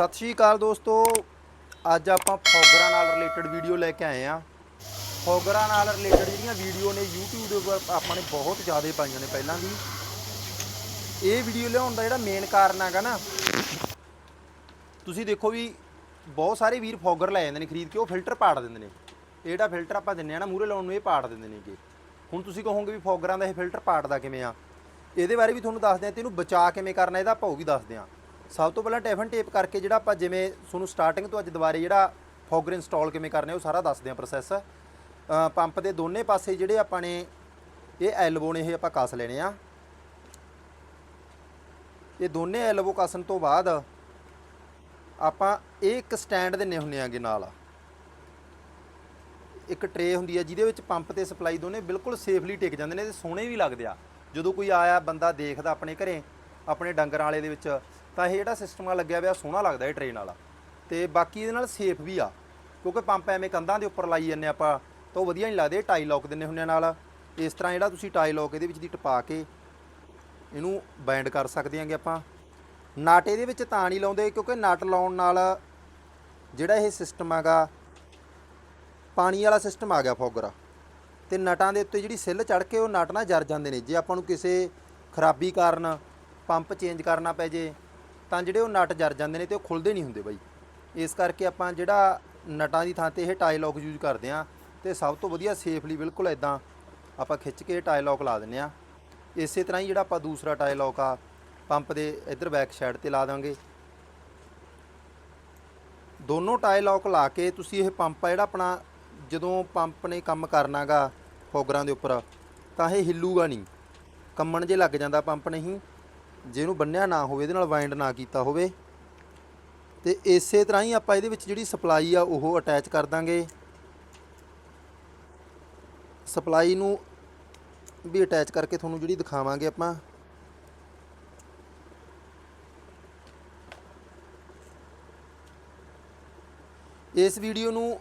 ਸਤਿ ਸ਼੍ਰੀ ਅਕਾਲ ਦੋਸਤੋ। ਅੱਜ ਆਪਾਂ ਫੋਗਰਾਂ ਨਾਲ ਰਿਲੇਟਡ ਵੀਡੀਓ ਲੈ ਕੇ ਆਏ ਆ ਫੋਗਰਾਂ ਨਾਲ ਰਿਲੇਟਡ ਜਿਹੜੀਆਂ ਵੀਡੀਓ ਨੇ YouTube ਦੇ ਉੱਪਰ ਆਪਾਂ ਨੇ ਬਹੁਤ ਜ਼ਿਆਦਾ ਪਾਈਆਂ ਨੇ ਪਹਿਲਾਂ ਵੀ। ਇਹ ਵੀਡੀਓ ਲਿਆਉਣ ਦਾ ਜਿਹੜਾ ਮੇਨ ਕਾਰਨ ਹੈਗਾ ਨਾ, ਤੁਸੀਂ ਦੇਖੋ ਵੀ ਬਹੁਤ ਸਾਰੇ ਵੀਰ ਫੋਗਰ ਲੈ ਜਾਂਦੇ ਨੇ ਖਰੀਦ ਕੇ, ਉਹ ਫਿਲਟਰ ਪਾੜ ਦਿੰਦੇ ਨੇ। ਇਹ ਜਿਹੜਾ ਫਿਲਟਰ ਆਪਾਂ ਦਿੰਨੇ ਆ ਨਾ, ਮੂਹਰੇ ਲਾਉਣ ਨੂੰ ਇਹ ਪਾੜ ਦਿੰਦੇ ਨੇਗੇ। ਹੁਣ ਤੁਸੀਂ ਕਹੋਗੇ ਵੀ ਫੋਗਰਾਂ ਦਾ ਇਹ ਫਿਲਟਰ ਪਾੜਦਾ ਕਿਵੇਂ ਆ? ਇਹਦੇ ਬਾਰੇ ਵੀ ਤੁਹਾਨੂੰ ਦੱਸਦੇ ਆ ਤੇ ਇਹਨੂੰ ਬਚਾ ਕਿਵੇਂ ਕਰਨਾ, ਇਹਦਾ ਆਪਾਂ ਉਹ ਵੀ ਦੱਸਦੇ ਆ ਸਭ ਤੋਂ ਪਹਿਲਾਂ ਟੈਫਨ ਟੇਪ ਕਰਕੇ ਜਿਹੜਾ ਆਪਾਂ ਜਿਵੇਂ ਤੁਹਾਨੂੰ ਸਟਾਰਟਿੰਗ ਤੋਂ ਅੱਜ ਦੁਬਾਰੇ ਜਿਹੜਾ ਫੋਗਰ ਇੰਸਟਾਲ ਕਿਵੇਂ ਕਰਨੇ ਉਹ ਸਾਰਾ ਦੱਸਦੇ ਆ ਪ੍ਰੋਸੈਸ ਪੰਪ ਦੇ ਦੋਨੇ ਪਾਸੇ ਜਿਹੜੇ ਆਪਾਂ ਨੇ ਇਹ ਐਲਬੋ ਨੇ ਇਹ ਆਪਾਂ ਕੱਸ ਲੈਣੇ ਆ। ਇਹ ਦੋਨੇ ਐਲਬੋ ਕੱਸਣ ਤੋਂ ਬਾਅਦ ਆਪਾਂ ਇਹ ਇੱਕ ਸਟੈਂਡ ਦਿੰਨੇ ਹੁੰਨੇ ਆਗੇ ਨਾਲ। ਇੱਕ ਟਰੇ ਹੁੰਦੀ ਹੈ ਜਿਹਦੇ ਵਿੱਚ ਪੰਪ ਤੇ ਸਪਲਾਈ ਦੋਨੇ ਬਿਲਕੁਲ ਸੇਫਲੀ ਟਿਕ ਜਾਂਦੇ ਨੇ ਤੇ ਸੋਹਣੇ ਵੀ ਲੱਗਦੇ ਆ। ਜਦੋਂ ਕੋਈ ਆਇਆ, ਬੰਦਾ ਦੇਖਦਾ ਆਪਣੇ ਘਰੇ, ਆਪਣੇ ਡੰਗਰਾਂ ਵਾਲੇ ਦੇ ਵਿੱਚ ਤਾਂ ਇਹ ਜਿਹੜਾ ਸਿਸਟਮ ਆ ਲੱਗਿਆ ਹੋਇਆ ਸੋਹਣਾ ਲੱਗਦਾ ਇਹ ਟਰੇ ਵਾਲਾ। ਤੇ ਬਾਕੀ ਇਹਦੇ ਨਾਲ ਸੇਫ ਵੀ ਆ, ਕਿਉਂਕਿ ਪੰਪ ਐਵੇਂ ਕੰਧਾਂ ਦੇ ਉੱਪਰ ਲਾਈ ਜੰਨੇ ਆਪਾਂ, ਤਾਂ ਉਹ ਵਧੀਆ ਨਹੀਂ ਲੱਗਦੇ ਟਾਈ ਲੌਕ ਦਿੰਨੇ ਹੁੰਨੇ ਨਾਲ। ਇਸ ਤਰ੍ਹਾਂ ਜਿਹੜਾ ਤੁਸੀਂ ਟਾਈ ਲੌਕ ਇਹਦੇ ਵਿੱਚ ਦੀ ਟਪਾ ਕੇ ਇਹਨੂੰ ਬਾਈਂਡ ਕਰ ਸਕਦੇ ਆਂਗੇ ਆਪਾਂ। ਨਟ ਇਹਦੇ ਵਿੱਚ ਤਾਂ ਨਹੀਂ ਲਾਉਂਦੇ, ਕਿਉਂਕਿ ਨਟ ਲਾਉਣ ਨਾਲ ਜਿਹੜਾ ਇਹ ਸਿਸਟਮ ਹੈਗਾ, ਪਾਣੀ ਵਾਲਾ ਸਿਸਟਮ ਆ ਗਿਆ ਫੋਗਰ। ਤੇ ਨਟਾਂ ਦੇ ਉੱਤੇ ਜਿਹੜੀ ਸਿੱਲ ਚੜ ਕੇ ਉਹ ਨਟ ਨਾ ਜਰ ਜਾਂਦੇ ਨੇ। ਜੇ ਆਪਾਂ ਨੂੰ ਕਿਸੇ ਖਰਾਬੀ ਕਾਰਨ ਪੰਪ ਚੇਂਜ ਕਰਨਾ ਪੈ ਜੇ ਤਾਂ ਜਿਹੜੇ ਉਹ ਨਟ ਜਰ ਜਾਂਦੇ ਨੇ ਤੇ ਉਹ ਖੁੱਲਦੇ ਨਹੀਂ ਹੁੰਦੇ ਬਾਈ। ਇਸ ਕਰਕੇ ਆਪਾਂ ਜਿਹੜਾ ਨਟਾਂ ਦੀ ਥਾਂ ਤੇ ਇਹ ਟਾਈ ਯੂਜ਼ ਕਰਦੇ ਆ ਤੇ ਸਭ ਤੋਂ ਵਧੀਆ ਸੇਫਲੀ ਬਿਲਕੁਲ ਇਦਾਂ ਆਪਾਂ ਖਿੱਚ ਕੇ ਟਾਈ ਲੌਕ ਲਾ ਦਿੰਨੇ ਆ ਇਸੇ ਤਰ੍ਹਾਂ ਹੀ ਜਿਹੜਾ ਆਪਾਂ ਦੂਸਰਾ ਟਾਈ ਆ, ਪੰਪ ਦੇ ਇਧਰ ਬੈਕ ਸਾਈਡ ਤੇ ਲਾ ਦਾਂਗੇ। ਦੋਨੋਂ ਟਾਈ ਲਾ ਕੇ ਤੁਸੀਂ ਇਹ ਪੰਪ ਆ ਜਿਹੜਾ ਆਪਣਾ ਜਦੋਂ ਪੰਪ ਨੇ ਕੰਮ ਕਰਨਾਗਾ ਫੋਗਰਾਂ ਦੇ ਉੱਪਰ, ਤਾਂ ਇਹ ਹਿੱਲੂਗਾ ਨਹੀਂ। ਕੰਮਣ ਜੇ ਲੱਗ ਜਾਂਦਾ ਪੰਪ ਨਹੀਂ ਜਿਹਨੂੰ ਇਹਨੂੰ ਬੰਨਿਆ ਨਾ ਹੋਵੇ, ਇਹਦੇ ਨਾਲ ਵਾਈਂਡ ਨਾ ਕੀਤਾ ਹੋਵੇ। ਤੇ ਇਸੇ ਤਰ੍ਹਾਂ ਹੀ ਆਪਾਂ ਇਹਦੇ ਵਿੱਚ ਜਿਹੜੀ ਸਪਲਾਈ ਆ, ਉਹ ਅਟੈਚ ਕਰ ਦਾਂਗੇ। ਸਪਲਾਈ ਨੂੰ ਵੀ ਅਟੈਚ ਕਰਕੇ ਤੁਹਾਨੂੰ ਜਿਹੜੀ ਦਿਖਾਵਾਂਗੇ ਆਪਾਂ। ਇਸ ਵੀਡੀਓ ਨੂੰ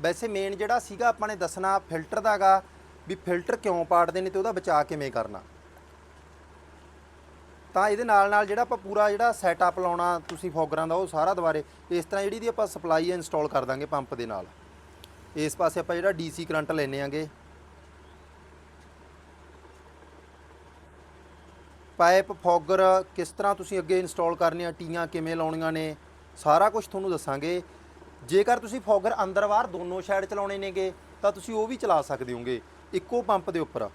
ਵੈਸੇ ਮੇਨ ਜਿਹੜਾ ਸੀਗਾ, ਆਪਾਂ ਨੇ ਦੱਸਣਾ ਫਿਲਟਰ ਦਾਗਾ ਵੀ ਫਿਲਟਰ ਕਿਉਂ ਪਾੜਦੇ ਨੇ ਤੇ ਉਹਦਾ ਬਚਾਅ ਕਿਵੇਂ ਕਰਨਾ। ਤਾਂ ਇਹਦੇ ਨਾਲ ਨਾਲ ਜਿਹੜਾ ਆਪਾਂ ਪੂਰਾ ਜਿਹੜਾ ਸੈਟਅਪ ਲਾਉਣਾ ਤੁਸੀਂ ਫੋਗਰਾਂ ਦਾ, ਉਹ ਸਾਰਾ ਦੁਬਾਰੇ, ਇਸ ਤਰ੍ਹਾਂ ਜਿਹੜੀ ਦੀ ਆਪਾਂ ਸਪਲਾਈ ਇੰਸਟਾਲ ਕਰ ਦਾਂਗੇ ਪੰਪ ਦੇ ਨਾਲ। ਇਸ ਪਾਸੇ ਆਪਾਂ ਜਿਹੜਾ ਡੀਸੀ ਕਰੰਟ ਲੈਨੇ ਆਂਗੇ। ਪਾਈਪ, ਫੋਗਰ ਕਿਸ ਤਰ੍ਹਾਂ ਤੁਸੀਂ ਅੱਗੇ ਇੰਸਟਾਲ ਕਰਨੇ ਆ ਟੀਆਂ ਕਿਵੇਂ ਲਾਉਣੀਆਂ ਨੇ, ਸਾਰਾ ਕੁਝ ਤੁਹਾਨੂੰ ਦੱਸਾਂਗੇ। ਜੇਕਰ ਤੁਸੀਂ ਫੋਗਰ ਅੰਦਰ ਬਾਹਰ ਦੋਨੋਂ ਸਾਈਡ ਚਲਾਉਣੇ ਨੇਗੇ, ਤਾਂ ਤੁਸੀਂ ਉਹ ਵੀ ਚਲਾ ਸਕਦੇ ਹੋਗੇ, ਇੱਕੋ ਪੰਪ ਦੇ ਉੱਪਰ।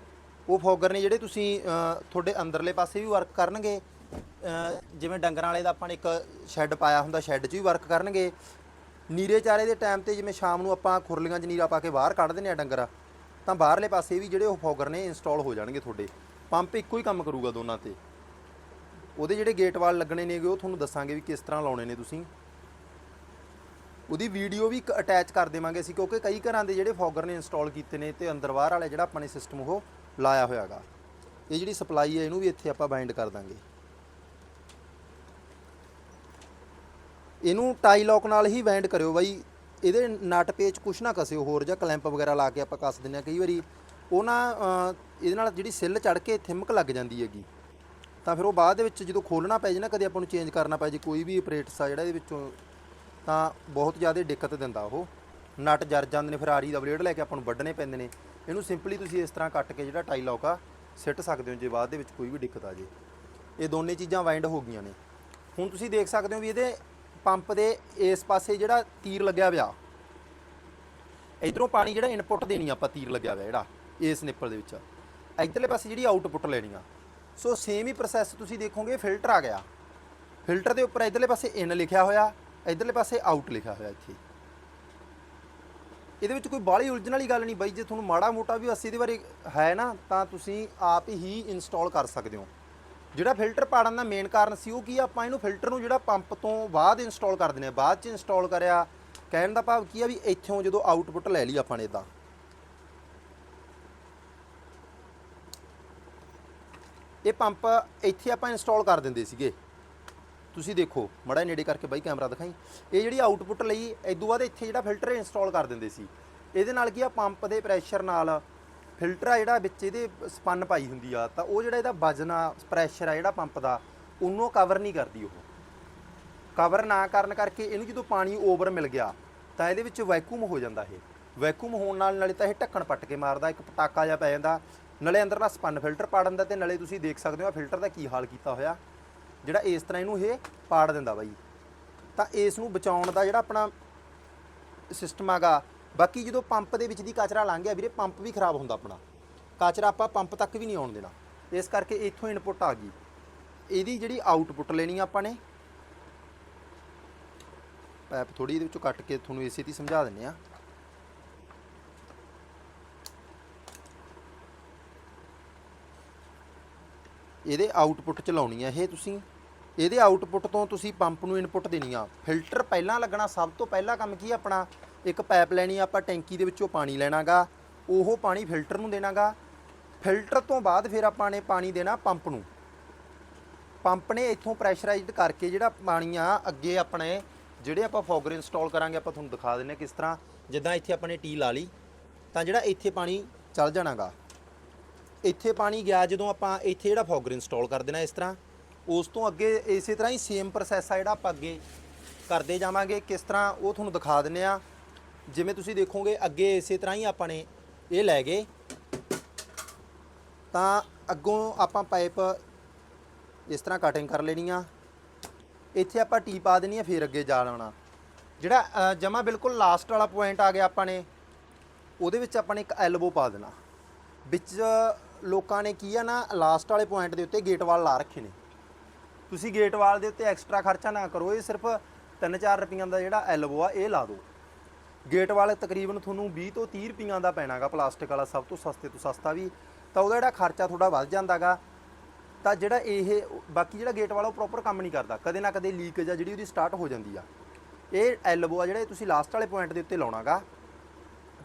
ਉਹ ਫੋਗਰ ਨੇ ਜਿਹੜੇ ਤੁਸੀਂ ਅ, ਤੁਹਾਡੇ ਅੰਦਰਲੇ ਪਾਸੇ ਵੀ ਵਰਕ ਕਰਨਗੇ ਅ, ਜਿਵੇਂ ਡੰਗਰਾਂ ਵਾਲੇ ਦਾ ਆਪਾਂ ਨੇ ਇੱਕ ਸ਼ੈੱਡ ਪਾਇਆ ਹੁੰਦਾ ਸ਼ੈੱਡ 'ਚ ਵੀ ਵਰਕ ਕਰਨਗੇ। ਨੀਰੇ ਚਾਰੇ ਦੇ ਟਾਈਮ ਤੇ ਜਿਵੇਂ ਸ਼ਾਮ ਨੂੰ ਆਪਾਂ ਖੁਰਲੀਆਂ 'ਚ ਨੀਰਾ ਪਾ ਕੇ ਬਾਹਰ ਕੱਢ ਦਿੰਦੇ ਆ ਡੰਗਰ ਤਾਂ ਬਾਹਰਲੇ ਪਾਸੇ ਵੀ ਜਿਹੜੇ ਉਹ ਫੋਗਰ ਨੇ ਇੰਸਟਾਲ ਹੋ ਜਾਣਗੇ ਤੁਹਾਡੇ। ਪੰਪ ਇੱਕੋ ਹੀ ਕੰਮ ਕਰੂਗਾ ਦੋਨਾਂ ਤੇ। ਉਹਦੇ ਜਿਹੜੇ ਗੇਟ ਵਾਲ ਲੱਗਣੇ ਨੇਗੇ ਉਹ ਤੁਹਾਨੂੰ ਦੱਸਾਂਗੇ ਵੀ ਕਿਸ ਤਰ੍ਹਾਂ ਲਾਉਣੇ ਨੇ ਤੁਸੀਂ। ਉਹਦੀ ਵੀਡੀਓ ਵੀ ਇੱਕ ਅਟੈਚ ਕਰ ਦੇਵਾਂਗੇ ਅਸੀਂ ਕਿਉਂਕਿ ਕਈ ਘਰਾਂ ਦੇ ਜਿਹੜੇ ਫੋਗਰ ਨੇ ਇੰਸਟਾਲ ਕੀਤੇ ਨੇ ਤੇ ਅੰਦਰ ਬਾਹਰ ਵਾਲੇ ਜਿਹੜਾ ਆਪਾਂ ਨੇ ਸਿਸਟਮ ਉਹ ਲਾਇਆ ਹੋਇਆਗਾ। ਇਹ ਜਿਹੜੀ ਸਪਲਾਈ ਹੈ, ਇਹਨੂੰ ਵੀ ਇੱਥੇ ਆਪਾਂ ਬਾਈਂਡ ਕਰ ਦਾਂਗੇ। ਇਹਨੂੰ ਟਾਈ ਲੌਕ ਨਾਲ ਹੀ ਬਾਈਂਡ ਕਰਿਓ ਬਾਈ। ਇਹਦੇ ਨਟ ਪੇਚ ਕੁਛ ਨਾ ਕਸਿਓ, ਹੋਰ ਜਾਂ ਕਲੈਂਪ ਵਗੈਰਾ ਲਾ ਕੇ ਆਪਾਂ ਕੱਸ ਦਿੰਨੇ ਆ ਕਈ ਵਾਰੀ। ਉਹ ਨਾ ਇਹਦੇ ਨਾਲ ਜਿਹੜੀ ਸਿੱਲ ਚੜ ਕੇ ਥਿਮਕ ਲੱਗ ਜਾਂਦੀ ਹੈਗੀ। ਤਾਂ ਫਿਰ ਉਹ ਬਾਅਦ ਦੇ ਵਿੱਚ ਜਦੋਂ ਖੋਲਣਾ ਪੈ ਜੇ ਨਾ, ਕਦੇ ਆਪਾਂ ਨੂੰ ਚੇਂਜ ਕਰਨਾ ਪੈ ਜੇ, ਕੋਈ ਵੀ ਆਪਰੇਟਸ ਆ ਜਿਹੜਾ ਇਹਦੇ ਵਿੱਚੋਂ, ਤਾਂ ਬਹੁਤ ਜ਼ਿਆਦਾ ਦਿੱਕਤ ਦਿੰਦਾ ਉਹ। ਨਟ ਜਰ ਜਾਂਦੇ ਨੇ ਫਿਰ ਆਰੀ ਦਾ ਬਲੇਡ ਲੈ ਕੇ ਆਪਾਂ ਨੂੰ ਵੱਢਣੇ ਪੈਂਦੇ ਨੇ। ਇਹਨੂੰ ਸਿੰਪਲੀ ਤੁਸੀਂ ਇਸ ਤਰ੍ਹਾਂ ਕੱਟ ਕੇ ਜਿਹੜਾ ਟਾਈ ਲੌਕ ਆ ਸਿੱਟ ਸਕਦੇ ਹੋ ਜੇ ਬਾਅਦ ਦੇ ਵਿੱਚ ਕੋਈ ਵੀ ਦਿੱਕਤ ਆ ਜੇ। ਇਹ ਦੋਨੇ ਚੀਜ਼ਾਂ ਵਾਈਂਡ ਹੋ ਗਈਆਂ ਨੇ। ਹੁਣ ਤੁਸੀਂ ਦੇਖ ਸਕਦੇ ਹੋ ਵੀ ਇਹਦੇ ਪੰਪ ਦੇ ਇਸ ਪਾਸੇ ਜਿਹੜਾ ਤੀਰ ਲੱਗਿਆ ਹੋਇਆ ਇਧਰੋਂ ਪਾਣੀ ਜਿਹੜਾ ਇਨਪੁੱਟ ਦੇਣੀ ਆਪਾਂ ਤੀਰ ਲੱਗਿਆ ਹੋਇਆ ਜਿਹੜਾ, ਇਸ ਨਿੱਪਲ ਦੇ ਵਿੱਚ। ਇਧਰਲੇ ਪਾਸੇ ਜਿਹੜੀ ਆਊਟਪੁੱਟ ਲੈਣੀ ਆ। ਸੋ ਸੇਮ ਹੀ ਪ੍ਰੋਸੈਸ ਤੁਸੀਂ ਦੇਖੋਗੇ ਫਿਲਟਰ ਆ ਗਿਆ। ਫਿਲਟਰ ਦੇ ਉੱਪਰ ਇਧਰਲੇ ਪਾਸੇ ਇਨ ਲਿਖਿਆ ਹੋਇਆ, ਇਧਰਲੇ ਪਾਸੇ ਆਊਟ ਲਿਖਿਆ ਹੋਇਆ ਇੱਥੇ। ਇਹਦੇ ਵਿੱਚ ਕੋਈ ਬਾਹਲੀ ਉਲਝਣ ਵਾਲੀ ਗੱਲ ਨਹੀਂ ਬਾਈ, ਜੇ ਤੁਹਾਨੂੰ ਮਾੜਾ ਮੋਟਾ ਵੀ ਅਸੀਂ ਇਹਦੇ ਬਾਰੇ ਹੈ ਨਾ, ਤਾਂ ਤੁਸੀਂ ਆਪ ਹੀ ਇੰਸਟਾਲ ਕਰ ਸਕਦੇ ਹੋ। ਜਿਹੜਾ ਫਿਲਟਰ ਪਾੜਨ ਦਾ ਮੇਨ ਕਾਰਨ ਸੀ ਉਹ ਕੀ ਆ? ਆਪਾਂ ਇਹਨੂੰ ਫਿਲਟਰ ਨੂੰ ਜਿਹੜਾ ਪੰਪ ਤੋਂ ਬਾਅਦ ਇੰਸਟਾਲ ਕਰ ਦਿੰਦੇ ਆ ਬਾਅਦ ਚ ਇੰਸਟਾਲ ਕਰਿਆ, ਕਹਿਣ ਦਾ ਭਾਵ ਕੀ ਆ ਵੀ ਇੱਥੋਂ ਜਦੋਂ ਆਊਟਪੁੱਟ ਲੈ ਲਈ ਆਪਾਂ ਨੇ ਇਦਾਂ ਇਹ ਪੰਪ ਇੱਥੇ ਆਪਾਂ ਇੰਸਟਾਲ ਕਰ ਦਿੰਦੇ ਸੀਗੇ। ਤੁਸੀਂ ਦੇਖੋ, ਮੜਾ ਨੇੜੇ ਕਰਕੇ ਬਾਈ ਕੈਮਰਾ ਦਿਖਾਈ। ਇਹ ਜਿਹੜੀ ਆਊਟਪੁੱਟ ਲਈ ਇਦੋਂ ਬਾਅਦ ਇੱਥੇ ਜਿਹੜਾ ਫਿਲਟਰ ਇੰਸਟਾਲ ਕਰ ਦਿੰਦੇ ਸੀ। ਇਹਦੇ ਨਾਲ ਕੀ ਆ ਪੰਪ ਦੇ ਪ੍ਰੈਸ਼ਰ ਨਾਲ ਫਿਲਟਰ ਆ ਜਿਹੜਾ ਵਿੱਚ ਇਹਦੇ ਸਪੰਨ ਪਾਈ ਹੁੰਦੀ ਆ। ਤਾਂ ਉਹ ਜਿਹੜਾ ਇਹਦਾ ਵਜਨ ਆ ਪ੍ਰੈਸ਼ਰ ਆ ਜਿਹੜਾ ਪੰਪ ਦਾ, ਉਹਨੂੰ ਕਵਰ ਨਹੀਂ ਕਰਦੀ ਉਹ। ਕਵਰ ਨਾ ਕਰਨ ਕਰਕੇ ਇਹਨੂੰ ਜਦੋਂ ਪਾਣੀ ਓਵਰ ਮਿਲ ਗਿਆ, ਤਾਂ ਇਹਦੇ ਵਿੱਚ ਵੈਕੂਮ ਹੋ ਜਾਂਦਾ ਇਹ। ਵੈਕੂਮ ਹੋਣ ਨਾਲ, ਨਾਲੇ ਤਾਂ ਇਹ ਢੱਕਣ ਪੱਟ ਕੇ ਮਾਰਦਾ, ਇੱਕ ਪਟਾਕਾ ਜਿਹਾ ਪੈ ਜਾਂਦਾ। ਨਾਲੇ ਅੰਦਰਲਾ ਸਪਨ ਫਿਲਟਰ ਪਾੜ ਦਿੰਦਾ ਤੇ ਨਾਲੇ ਤੁਸੀਂ ਦੇਖ ਸਕਦੇ ਹੋ ਫਿਲਟਰ ਦਾ ਕੀ ਹਾਲ ਕੀਤਾ ਹੋਇਆ। ਜਿਹੜਾ ਇਸ ਤਰ੍ਹਾਂ ਇਹਨੂੰ ਇਹ ਪਾੜ ਦਿੰਦਾ ਬਾਈ। ਤਾਂ ਇਸ ਨੂੰ ਬਚਾਉਣ ਦਾ ਜਿਹੜਾ ਆਪਣਾ ਸਿਸਟਮ ਹੈਗਾ, ਬਾਕੀ ਜਦੋਂ ਪੰਪ ਦੇ ਵਿੱਚ ਦੀ ਕਚਰਾ ਲੰਘ ਗਿਆ ਵੀਰੇ, ਪੰਪ ਵੀ ਖਰਾਬ ਹੁੰਦਾ ਆਪਣਾ। ਕਚਰਾ ਆਪਾਂ ਪੰਪ ਤੱਕ ਵੀ ਨਹੀਂ ਆਉਣ ਦੇਣਾ। ਇਸ ਕਰਕੇ ਇੱਥੋਂ ਇਨਪੁਟ ਆ ਗਈ। ਇਹਦੀ ਜਿਹੜੀ ਆਊਟਪੁੱਟ ਲੈਣੀ ਆਪਾਂ ਨੇ, ਪੈਪ ਥੋੜੀ ਇਹਦੇ ਵਿੱਚੋਂ ਕੱਟ ਕੇ ਤੁਹਾਨੂੰ ਇਸੇ ਦੀ ਸਮਝਾ ਦਿੰਨੇ ਆ ਇਹਦੇ ਆਊਟਪੁੱਟ ਚ ਲਾਉਣੀ ਆ ਇਹ ਤੁਸੀਂ। ਇਹਦੇ ਆਊਟਪੁੱਟ ਤੋਂ ਤੁਸੀਂ ਪੰਪ ਨੂੰ ਇਨਪੁੱਟ ਦੇਣੀ ਆ। ਫਿਲਟਰ ਪਹਿਲਾਂ ਲੱਗਣਾ, ਸਭ ਤੋਂ ਪਹਿਲਾ ਕੰਮ ਕੀ ਆ ਆਪਣਾ? ਇੱਕ ਪਾਈਪ ਲੈਣੀ ਆਪਾਂ ਟੈਂਕੀ ਦੇ ਵਿੱਚੋਂ ਪਾਣੀ ਲੈਣਾਗਾ। ਉਹ ਪਾਣੀ ਫਿਲਟਰ ਨੂੰ ਦੇਣਾਗਾ। ਫਿਲਟਰ ਤੋਂ ਬਾਅਦ ਫਿਰ ਆਪਾਂ ਨੇ ਪਾਣੀ ਦੇਣਾ ਪੰਪ ਨੂੰ। ਪੰਪ ਨੇ ਇੱਥੋਂ ਪ੍ਰੈਸ਼ਰਾਈਜ਼ਡ ਕਰਕੇ ਜਿਹੜਾ ਪਾਣੀ ਆ, ਅੱਗੇ ਆਪਣੇ ਜਿਹੜੇ ਆਪਾਂ ਫੋਗਰ ਇੰਸਟਾਲ ਕਰਾਂਗੇ, ਆਪਾਂ ਤੁਹਾਨੂੰ ਦਿਖਾ ਦਿੰਨੇ ਕਿਸ ਤਰ੍ਹਾਂ। ਜਿੱਦਾਂ ਇੱਥੇ ਆਪਾਂ ਨੇ ਟੀ ਲਾ ਲਈ, ਤਾਂ ਜਿਹੜਾ ਇੱਥੇ ਪਾਣੀ ਚੱਲ ਜਾਣਾਗਾ। ਇੱਥੇ ਪਾਣੀ ਗਿਆ ਜਦੋਂ ਆਪਾਂ ਇੱਥੇ ਜਿਹੜਾ ਫੋਗਰ ਇੰਸਟਾਲ ਕਰ ਦੇਣਾ ਇਸ ਤਰ੍ਹਾਂ। ਉਸ ਤੋਂ ਅੱਗੇ ਇਸੇ ਤਰ੍ਹਾਂ ਹੀ ਸੇਮ ਪ੍ਰੋਸੈਸ ਆ ਜਿਹੜਾ ਆਪਾਂ ਅੱਗੇ ਕਰਦੇ ਜਾਵਾਂਗੇ। ਕਿਸ ਤਰ੍ਹਾਂ ਉਹ ਤੁਹਾਨੂੰ ਦਿਖਾ ਦਿੰਨੇ ਆ ਜਿਵੇਂ ਤੁਸੀਂ ਦੇਖੋਗੇ, ਅੱਗੇ ਇਸੇ ਤਰ੍ਹਾਂ ਹੀ ਆਪਾਂ ਨੇ ਇਹ ਲੈ ਗਏ। ਤਾਂ ਅੱਗੋਂ ਆਪਾਂ ਪਾਈਪ ਇਸ ਤਰ੍ਹਾਂ ਕਟਿੰਗ ਕਰ ਲੈਣੀ ਆ। ਇੱਥੇ ਆਪਾਂ ਟੀ ਪਾ ਦੇਣੀ ਆ, ਫਿਰ ਅੱਗੇ ਜਾ ਲਾਉਣਾ ਜਿਹੜਾ ਜਮਾ ਬਿਲਕੁਲ ਲਾਸਟ ਵਾਲਾ ਪੁਆਇੰਟ ਆ ਗਿਆ ਆਪਾਂ ਨੇ, ਉਹਦੇ ਵਿੱਚ ਆਪਾਂ ਨੇ ਇੱਕ ਐਲਬੋ ਪਾ ਦੇਣਾ। ਵਿੱਚ ਲੋਕਾਂ ਨੇ ਕੀ ਆ ਨਾ ਲਾਸਟ ਵਾਲੇ ਪੁਆਇੰਟ ਦੇ ਉੱਤੇ ਗੇਟ ਵਾਲ ਲਾ ਰੱਖੇ ਨੇ। ਤੁਸੀਂ ਗੇਟ ਵਾਲ ਦੇ ਉੱਤੇ ਐਕਸਟਰਾ ਖਰਚਾ ਨਾ ਕਰੋ, ਇਹ ਸਿਰਫ 3-4 ਰੁਪਈਆਂ ਦਾ ਜਿਹੜਾ ਐਲਬੋ ਆ, ਇਹ ਲਾ ਦਿਓ। ਗੇਟ ਵਾਲ ਤਕਰੀਬਨ ਤੁਹਾਨੂੰ 20 ਤੋਂ 30 ਰੁਪਈਆਂ ਦਾ ਪੈਣਾਗਾ ਪਲਾਸਟਿਕ ਵਾਲਾ ਸਭ ਤੋਂ ਸਸਤੇ ਤੋਂ ਸਸਤਾ ਵੀ। ਤਾਂ ਉਹਦਾ ਜਿਹੜਾ ਖਰਚਾ ਥੋੜਾ ਵੱਧ ਜਾਂਦਾਗਾ। ਤਾਂ ਜਿਹੜਾ ਇਹ, ਬਾਕੀ ਜਿਹੜਾ ਗੇਟ ਵਾਲਾ ਉਹ ਪ੍ਰੋਪਰ ਕੰਮ ਨਹੀਂ ਕਰਦਾ। ਕਦੇ ਨਾ ਕਦੇ ਲੀਕੇਜ ਆ, ਜਿਹੜੀ ਉਹਦੀ ਸਟਾਰਟ ਹੋ ਜਾਂਦੀ ਆ। ਇਹ ਐਲਬੋ ਆ, ਜਿਹੜਾ ਤੁਸੀਂ ਲਾਸਟ ਵਾਲੇ ਪੁਆਇੰਟ ਦੇ ਉੱਤੇ ਲਾਉਣਾਗਾ।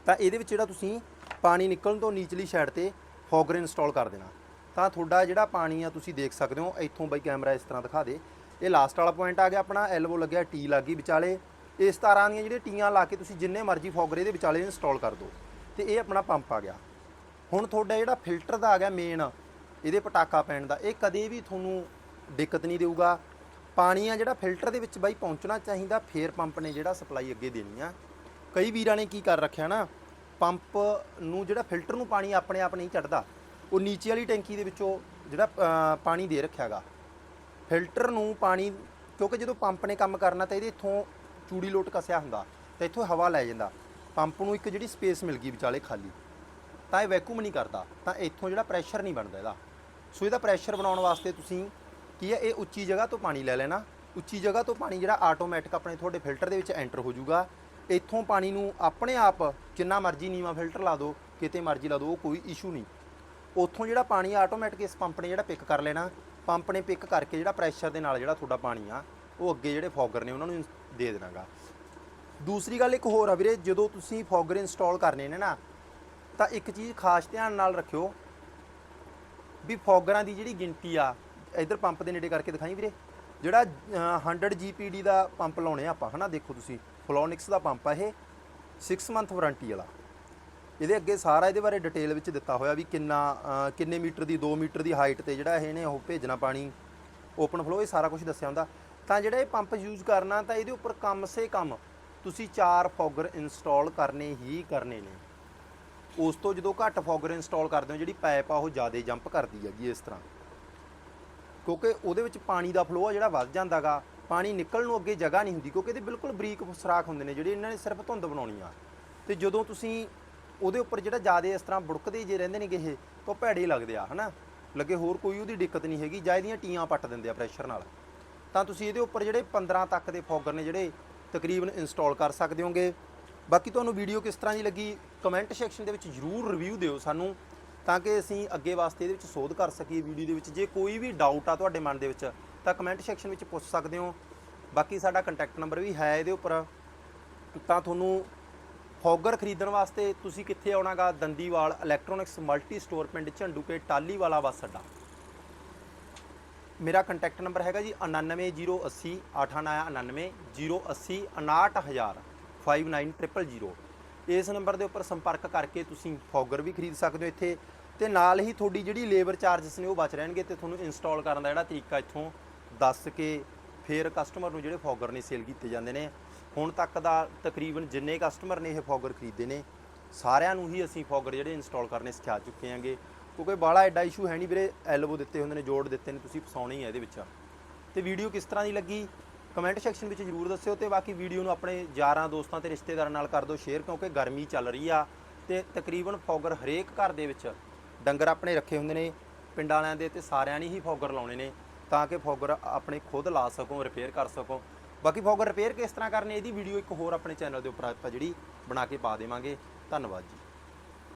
ਤਾਂ ਇਹਦੇ ਵਿੱਚ ਜਿਹੜਾ ਤੁਸੀਂ ਪਾਣੀ ਨਿਕਲਣ ਤੋਂ ਨੀਚਲੀ ਸਾਈਡ ਤੇ ਫੋਗਰ ਇੰਸਟਾਲ ਕਰ ਦੇਣਾ। ਤਾਂ ਤੁਹਾਡਾ ਜਿਹੜਾ ਪਾਣੀ ਆ ਤੁਸੀਂ ਦੇਖ ਸਕਦੇ ਹੋ, ਇੱਥੋਂ ਬਈ ਕੈਮਰਾ ਇਸ ਤਰ੍ਹਾਂ ਦਿਖਾ ਦੇ। ਇਹ ਲਾਸਟ ਵਾਲਾ ਪੁਆਇੰਟ ਆ ਗਿਆ ਆਪਣਾ ਐਲਬੋ ਲੱਗਿਆ ਟੀ ਲੱਗੀ ਵਿਚਾਲੇ। ਇਸ ਤਰ੍ਹਾਂ ਦੀਆਂ ਜਿਹੜੀਆਂ ਟੀਆਂ ਲਾ ਕੇ ਤੁਸੀਂ ਜਿੰਨੇ ਮਰਜ਼ੀ ਫੋਗਰੇ ਇਹਦੇ ਵਿਚਾਲੇ ਇੰਸਟਾਲ ਕਰ ਦਿਓ। ਤੇ ਇਹ ਆਪਣਾ ਪੰਪ ਆ ਗਿਆ। ਹੁਣ ਤੁਹਾਡਾ ਜਿਹੜਾ ਫਿਲਟਰ ਦਾ ਆ ਗਿਆ ਮੇਨ ਇਹਦੇ ਪਟਾਕਾ ਪੈਣ ਦਾ। ਇਹ ਕਦੇ ਵੀ ਤੁਹਾਨੂੰ ਦਿੱਕਤ ਨਹੀਂ ਦੇਊਗਾ। ਪਾਣੀ ਆ ਜਿਹੜਾ ਫਿਲਟਰ ਦੇ ਵਿੱਚ ਬਾਈ ਪਹੁੰਚਣਾ ਚਾਹੀਦਾ, ਫੇਰ ਪੰਪ ਨੇ ਜਿਹੜਾ ਸਪਲਾਈ ਅੱਗੇ ਦੇਣੀ ਆ। ਕਈ ਵੀਰਾਂ ਨੇ ਕੀ ਕਰ ਰੱਖਿਆ ਨਾ ਪੰਪ ਨੂੰ ਜਿਹੜਾ ਫਿਲਟਰ ਨੂੰ ਪਾਣੀ ਆਪਣੇ ਆਪ ਨਹੀਂ ਚੜਦਾ ਉਹ ਨੀਚੇ ਵਾਲੀ ਟੈਂਕੀ ਦੇ ਵਿੱਚੋਂ ਜਿਹੜਾ ਅ, ਪਾਣੀ ਦੇ ਰੱਖਿਆਗਾ। ਫਿਲਟਰ ਨੂੰ ਪਾਣੀ ਕਿਉਂਕਿ ਜਦੋਂ ਪੰਪ ਨੇ ਕੰਮ ਕਰਨਾ ਤਾਂ ਇਹਦੇ ਇੱਥੋਂ ਚੂੜੀ ਲੋਟ ਕਸਿਆ ਹੁੰਦਾ ਤਾਂ ਇੱਥੋਂ ਹਵਾ ਲੈ ਜਾਂਦਾ। ਪੰਪ ਨੂੰ ਇੱਕ ਜਿਹੜੀ ਸਪੇਸ ਮਿਲ ਗਈ ਵਿਚਾਲੇ ਖਾਲੀ। ਤਾਂ ਇਹ ਵੈਕੂਮ ਨਹੀਂ ਕਰਦਾ ਤਾਂ ਇੱਥੋਂ ਜਿਹੜਾ ਪ੍ਰੈਸ਼ਰ ਨਹੀਂ ਬਣਦਾ ਇਹਦਾ। ਸੋ ਇਹਦਾ ਪ੍ਰੈਸ਼ਰ ਬਣਾਉਣ ਵਾਸਤੇ ਤੁਸੀਂ ਕੀ ਹੈ ਇਹ ਉੱਚੀ ਜਗ੍ਹਾ ਤੋਂ ਪਾਣੀ ਲੈ ਲੈਣਾ। ਉੱਚੀ ਜਗ੍ਹਾ ਤੋਂ ਪਾਣੀ ਜਿਹੜਾ ਆਟੋਮੈਟਿਕ ਆਪਣੇ ਤੁਹਾਡੇ ਫਿਲਟਰ ਦੇ ਵਿੱਚ ਐਂਟਰ ਹੋ ਜਾਊਗਾ। ਇੱਥੋਂ ਪਾਣੀ ਨੂੰ ਆਪਣੇ ਆਪ ਜਿੰਨਾ ਮਰਜ਼ੀ ਨੀਵਾ ਫਿਲਟਰ ਲਾ ਦਿਓ ਕਿਤੇ ਮਰਜ਼ੀ ਲਾ ਦਿਓ ਉਹ ਕੋਈ ਇਸ਼ੂ ਨਹੀਂ। ਉੱਥੋਂ ਜਿਹੜਾ ਪਾਣੀ ਆਟੋਮੈਟਿਕ ਇਸ ਪੰਪ ਨੇ ਜਿਹੜਾ ਪਿਕ ਕਰ ਲੈਣਾ। ਪੰਪ ਨੇ ਪਿਕ ਕਰਕੇ ਜਿਹੜਾ ਪ੍ਰੈਸ਼ਰ ਦੇ ਨਾਲ ਜਿਹੜਾ ਤੁਹਾਡਾ ਪਾਣੀ ਆ ਉਹ ਅੱਗੇ ਜਿਹੜੇ ਫੋਗਰ ਨੇ ਉਹਨਾਂ ਨੂੰ ਦੇ ਦੇਣਾਗਾ। ਦੂਸਰੀ ਗੱਲ ਇੱਕ ਹੋਰ ਆ ਵੀਰੇ ਜਦੋਂ ਤੁਸੀਂ ਫੋਗਰ ਇੰਸਟਾਲ ਕਰਨੇ ਨੇ ਨਾ ਤਾਂ ਇੱਕ ਚੀਜ਼ ਖਾਸ ਧਿਆਨ ਨਾਲ ਰੱਖਿਓ ਵੀ ਫੋਗਰਾਂ ਦੀ ਜਿਹੜੀ ਗਿਣਤੀ ਆ ਇਧਰ ਪੰਪ ਦੇ ਨੇੜੇ ਕਰਕੇ ਦਿਖਾਈ ਵੀਰੇ। ਜਿਹੜਾ ਅਹ, 100 GPD ਦਾ ਪੰਪ ਲਾਉਣੇ ਆ ਆਪਾਂ ਹਨਾ ਦੇਖੋ ਤੁਸੀਂ ਫਲੋਨਿਕਸ ਦਾ ਪੰਪ ਆ ਇਹ 6 ਮੰਥ ਵਾਰੰਟੀ ਵਾਲਾ। ਇਹਦੇ ਅੱਗੇ ਸਾਰਾ ਇਹਦੇ ਬਾਰੇ ਡਿਟੇਲ ਵਿੱਚ ਦਿੱਤਾ ਹੋਇਆ ਵੀ ਕਿੰਨਾ ਕਿੰਨੇ ਮੀਟਰ ਦੀ 2 ਮੀਟਰ ਦੀ ਹਾਈਟ ਤੇ ਜਿਹੜਾ ਇਹਨੇ ਉਹ ਭੇਜਣਾ ਪਾਣੀ ਓਪਨ ਫਲੋ ਇਹ ਸਾਰਾ ਕੁਝ ਦੱਸਿਆ ਹੁੰਦਾ। ਤਾਂ ਜਿਹੜਾ ਇਹ ਪੰਪ ਯੂਜ਼ ਕਰਨਾ, ਤਾਂ ਇਹਦੇ ਉੱਪਰ ਕਮ ਸੇ ਕਮ ਤੁਸੀਂ 4 ਫੋਗਰ ਇੰਸਟਾਲ ਕਰਨੇ ਹੀ ਕਰਨੇ ਨੇ। ਉਸ ਤੋਂ ਜਦੋਂ ਘੱਟ ਫੋਗਰ ਇੰਸਟਾਲ ਕਰਦੇ ਹੋ, ਜਿਹੜੀ ਪਾਈਪ ਆ, ਉਹ ਜ਼ਿਆਦਾ ਜੰਪ ਕਰਦੀ ਹੈਗੀ ਇਸ ਤਰ੍ਹਾਂ। ਕਿਉਂਕਿ ਉਹਦੇ ਵਿੱਚ ਪਾਣੀ ਦਾ ਫਲੋ ਆ ਜਿਹੜਾ ਵੱਧ ਜਾਂਦਾਗਾ ਪਾਣੀ ਨਿਕਲਣ ਨੂੰ ਅੱਗੇ ਜਗ੍ਹਾ ਨਹੀਂ ਹੁੰਦੀ, ਕਿਉਂਕਿ ਇਹਦੇ ਬਿਲਕੁਲ ਬਰੀਕ ਸੁਰਾਖ ਹੁੰਦੇ ਨੇ, ਜਿਹੜੇ ਇਹਨਾਂ ਨੇ ਸਿਰਫ ਧੁੰਦ ਬਣਾਉਣੀ ਆ। ਤੇ ਜਦੋਂ ਤੁਸੀਂ ਉਹਦੇ ਉੱਪਰ ਜਿਹੜਾ ਜ਼ਿਆਦਾ ਇਸ ਤਰ੍ਹਾਂ ਬੁੜਕਦੇ ਜੇ ਰਹਿੰਦੇ ਨੇਗੇ ਇਹ, ਤਾਂ ਉਹ ਭੈੜੇ ਲੱਗਦੇ ਆ, ਹਨਾ? ਲੱਗੇ ਹੋਰ ਕੋਈ ਉਹਦੀ ਦਿੱਕਤ ਨਹੀਂ ਹੈਗੀ, ਜਾਂ ਇਹਦੀਆਂ ਟੀਆਂ ਪੱਟ ਦਿੰਦੇ ਆ ਪ੍ਰੈਸ਼ਰ ਨਾਲ। ਤਾਂ ਤੁਸੀਂ ਇਹਦੇ ਉੱਪਰ ਜਿਹੜੇ 15 ਤੱਕ ਦੇ ਫੋਗਰ ਨੇ ਜਿਹੜੇ ਤਕਰੀਬਨ ਇੰਸਟਾਲ ਕਰ ਸਕਦੇ ਹੋਗੇ। ਬਾਕੀ ਤੁਹਾਨੂੰ ਵੀਡੀਓ ਕਿਸ ਤਰ੍ਹਾਂ ਦੀ ਲੱਗੀ ਕਮੈਂਟ ਸੈਕਸ਼ਨ ਦੇ ਵਿੱਚ ਜਰੂਰ ਰਿਵਿਊ ਦਿਓ ਸਾਨੂੰ, ਤਾਂ ਕਿ ਅਸੀਂ ਅੱਗੇ ਵਾਸਤੇ ਇਹਦੇ ਵਿੱਚ ਸੋਧ ਕਰ ਸਕੀਏ ਵੀਡੀਓ ਦੇ ਵਿੱਚ। ਜੇ ਕੋਈ ਵੀ ਡਾਊਟ ਆ ਤੁਹਾਡੇ ਮਨ ਦੇ ਵਿੱਚ, ਤਾਂ ਕਮੈਂਟ ਸੈਕਸ਼ਨ ਵਿੱਚ ਪੁੱਛ ਸਕਦੇ ਹੋ। ਬਾਕੀ ਸਾਡਾ ਕੰਟੈਕਟ ਨੰਬਰ ਵੀ ਹੈ ਇਹਦੇ ਉੱਪਰ। ਤਾਂ ਤੁਹਾਨੂੰ ਫੋਗਰ ਖਰੀਦਣ ਵਾਸਤੇ ਤੁਸੀਂ ਕਿੱਥੇ ਆਉਣਾਗਾ? ਦੰਦੀਵਾਲ ਇਲੈਕਟ੍ਰੋਨਿਕਸ ਮਲਟੀ ਸਟੋਰ ਪਿੰਡ ਝੰਡੂਕੇ ਟਾਲੀ ਵਾਲਾ ਬੱਸ ਅੱਡਾ। ਮੇਰਾ ਕੰਟੈਕਟ ਨੰਬਰ ਹੈਗਾ ਜੀ 99080 899 080 59000 59000 ਇਸ ਨੰਬਰ ਦੇ ਉੱਪਰ ਸੰਪਰਕ ਕਰਕੇ ਤੁਸੀਂ ਫੋਗਰ ਵੀ ਖਰੀਦ ਸਕਦੇ ਹੋ ਇੱਥੇ ਤੇ ਨਾਲ ਹੀ ਤੁਹਾਡੀ ਜਿਹੜੀ ਲੇਬਰ ਚਾਰजेस ਨੇ ਉਹ ਬਚ ਰਹਿਣਗੇ ਤੇ ਤੁਹਾਨੂੰ ਇੰਸਟਾਲ ਕਰਨ ਦਾ ਜਿਹੜਾ ਤਰੀਕਾ ਇੱਥੋਂ ਦੱਸ ਕੇ ਫਿਰ ਕਸਟਮਰ ਨੂੰ ਜਿਹੜੇ ਫੋਗਰ ਨੇ ਸੇਲ ਕੀਤੇ ਜਾਂਦੇ ਨੇ। ਹੁਣ ਤੱਕ ਦਾ ਤਕਰੀਬਨ ਜਿੰਨੇ ਕਸਟਮਰ ਨੇ ਇਹ ਫੋਗਰ ਖਰੀਦੇ ਨੇ, ਸਾਰਿਆਂ ਨੂੰ ਹੀ ਅਸੀਂ ਫੋਗਰ ਜਿਹੜੇ ਇੰਸਟਾਲ ਕਰਨੇ ਸਿਖਾ ਚੁੱਕੇ ਹਾਂਗੇ। ਕਿਉਂਕਿ ਬਾਲਾ ਐਡਾ ਇਸ਼ੂ ਹੈ ਨਹੀਂ ਵੀਰੇ ਐਲਬੋ ਦਿੱਤੇ ਹੁੰਦੇ ਨੇ, ਜੋੜ ਦਿੱਤੇ ਨੇ, ਤੁਸੀਂ ਫਸਾਉਣੇ ਹੀ ਆ ਇਹਦੇ ਵਿੱਚ। ਤੇ ਵੀਡੀਓ ਕਿਸ ਤਰ੍ਹਾਂ ਦੀ ਲੱਗੀ? ਕਮੈਂਟ ਸੈਕਸ਼ਨ ਵਿੱਚ ਜਰੂਰ ਦੱਸਿਓ ਤੇ ਬਾਕੀ ਵੀਡੀਓ ਨੂੰ ਆਪਣੇ ਯਾਰਾਂ ਦੋਸਤਾਂ ਤੇ ਰਿਸ਼ਤੇਦਾਰਾਂ ਨਾਲ ਕਰ ਦਿਓ ਸ਼ੇਅਰ ਕਿਉਂਕਿ ਗਰਮੀ ਚੱਲ ਰਹੀ ਆ ਤੇ ਤਕਰੀਬਨ ਫੋਗਰ ਹਰੇਕ ਘਰ ਦੇ ਵਿੱਚ ਡੰਗਰ ਆਪਣੇ ਰੱਖੇ ਹੁੰਦੇ ਨੇ, ਪਿੰਡਾਂ ਵਾਲਿਆਂ ਦੇ ਤੇ ਸਾਰਿਆਂ ਨੇ ਹੀ ਫੋਗਰ ਲਾਉਣੇ ਨੇ, ਤਾਂ ਕਿ ਫੋਗਰ ਆਪਣੇ ਖੁਦ ਲਾ ਸਕੋ ਰਿਪੇਅਰ ਕਰ ਸਕੋ। ਬਾਕੀ ਫੋਗਰ ਰਿਪੇਅਰ ਕਿਸ ਤਰ੍ਹਾਂ ਕਰਨੇ ਇਹਦੀ? ਵੀਡੀਓ ਇੱਕ ਹੋਰ ਆਪਣੇ ਚੈਨਲ ਦੇ ਉੱਪਰ ਆਪਾਂ ਜਿਹੜੀ ਬਣਾ ਕੇ ਪਾ ਦੇਵਾਂਗੇ। ਧੰਨਵਾਦ ਜੀ।